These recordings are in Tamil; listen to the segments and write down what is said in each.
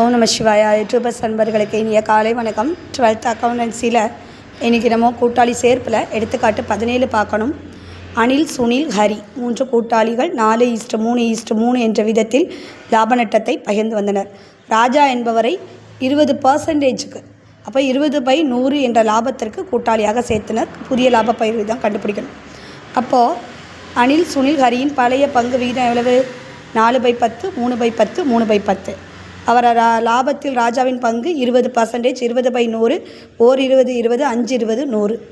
ஓம் நம சிவாயா யூடியூபர்ஸ் நண்பர்களுக்கு இனிய காலை வணக்கம். டுவெல்த் அக்கௌண்டன்சியில் இன்றைக்கி நம்ம கூட்டாளி சேர்ப்பில் எடுத்துக்காட்டு பதினேழு பார்க்கணும். அனில் சுனில் ஹரி மூன்று கூட்டாளிகள் நாலு ஈஸ்ட் மூணு ஈஸ்ட் மூணு என்ற விதத்தில் லாப நட்டத்தை பகிர்ந்து வந்தனர். ராஜா என்பவரை இருபது பர்சன்டேஜுக்கு அப்போ இருபது பை நூறு என்ற லாபத்திற்கு கூட்டாளியாக சேர்த்தனர். புதிய லாப பயிர் விதம் கண்டுபிடிக்கணும். அப்போது அனில் சுனில் ஹரியின் பழைய பங்கு விகிதம் எவ்வளவு? நாலு பை பத்து மூணு பை பத்து மூணு பை பத்து. அவர் ரா- லாபத்தில் ராஜாவின் பங்கு இருபது பர்சன்டேஜ் இருபது பை நூறு ஓர் இருபது இருபது அஞ்சு இருபது நூறு.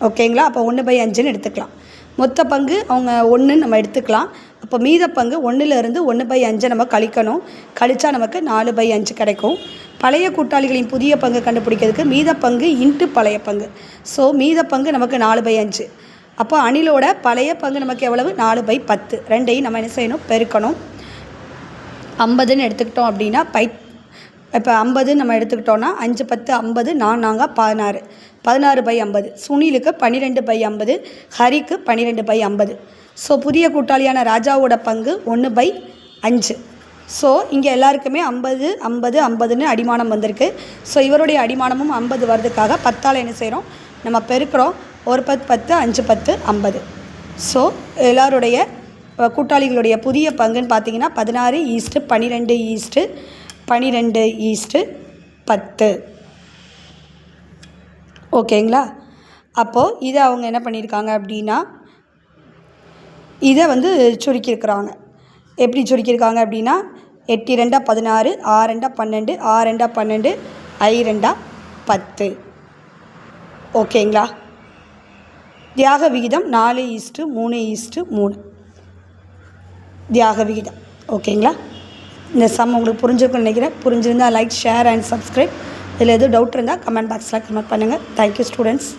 ஓகேங்களா அப்போ ஒன்று பை அஞ்சுன்னு எடுத்துக்கலாம். மொத்த பங்கு அவங்க ஒன்றுன்னு நம்ம எடுத்துக்கலாம். அப்போ மீத பங்கு ஒன்றுலேருந்து ஒன்று பை அஞ்சை நம்ம கழிக்கணும். கழித்தா நமக்கு நாலு பை அஞ்சு கிடைக்கும். பழைய கூட்டாளிகளின் புதிய பங்கு கண்டுபிடிக்கிறதுக்கு மீத பங்கு இன்ட்டு பழைய பங்கு. ஸோ மீத பங்கு நமக்கு நாலு பை அஞ்சு. அப்போ அணிலோட பழைய பங்கு நமக்கு எவ்வளவு? நாலு பை பத்து. ரெண்டையும் நம்ம என்ன செய்யணும்? பெருக்கணும். ஐம்பதுன்னு எடுத்துக்கிட்டோம் அப்படின்னா பை இப்போ ஐம்பது நம்ம எடுத்துக்கிட்டோன்னா அஞ்சு பத்து ஐம்பது நான் நாங்கள் பதினாறு. பதினாறு பை ஐம்பது. சுனிலுக்கு பன்னிரெண்டு பை ஐம்பது ஹரிக்கு பன்னிரெண்டு பை ஐம்பது. ஸோ புதிய கூட்டாளியான ராஜாவோட பங்கு ஒன்று பை அஞ்சு. ஸோ இங்கே எல்லாருக்குமே ஐம்பது ஐம்பது ஐம்பதுன்னு அடிமானம் வந்திருக்கு. ஸோ இவருடைய அடிமானமும் ஐம்பது வர்றதுக்காக பத்தால் என்ன செய்கிறோம் நம்ம பெருக்கிறோம். ஒரு பத்து பத்து அஞ்சு பத்து ஐம்பது. ஸோ எல்லாருடைய கூட்டாளிகளுடைய புதிய பங்குன்னு பார்த்தீங்கன்னா பதினாறு ஈஸ்ட்டு பன்னிரெண்டு ஈஸ்ட்டு பன்னிரெண்டு ஈஸ்ட்டு பத்து. ஓகேங்களா? அப்போது இதை அவங்க என்ன பண்ணியிருக்காங்க அப்படின்னா இதை வந்து சுருக்கியிருக்கிறாங்க எப்படி சுருக்கியிருக்காங்க அப்படின்னா எட்டு ரெண்டா பதினாறு ஆறு ரெண்டா பன்னெண்டு ஆறு ரெண்டா பன்னெண்டு ஐ ரெண்டா பத்து. ஓகேங்களா? தியாக விகிதம் நாலு ஈஸ்ட்டு மூணு ஈஸ்ட்டு மூணு. தியாக விகிதம். ஓகேங்களா? இந்த சம் உங்களுக்கு புரிஞ்சிருக்கும்னு நினைக்கிறேன். புரிஞ்சிருந்தால் லைக் ஷேர் அண்ட் சப்ஸ்கிரைப் இதில் எதுவும் டவுட் இருந்தால் கமெண்ட் பாக்ஸில் கமெண்ட் பண்ணுங்கள் தேங்க்யூ ஸ்டூடெண்ட்ஸ்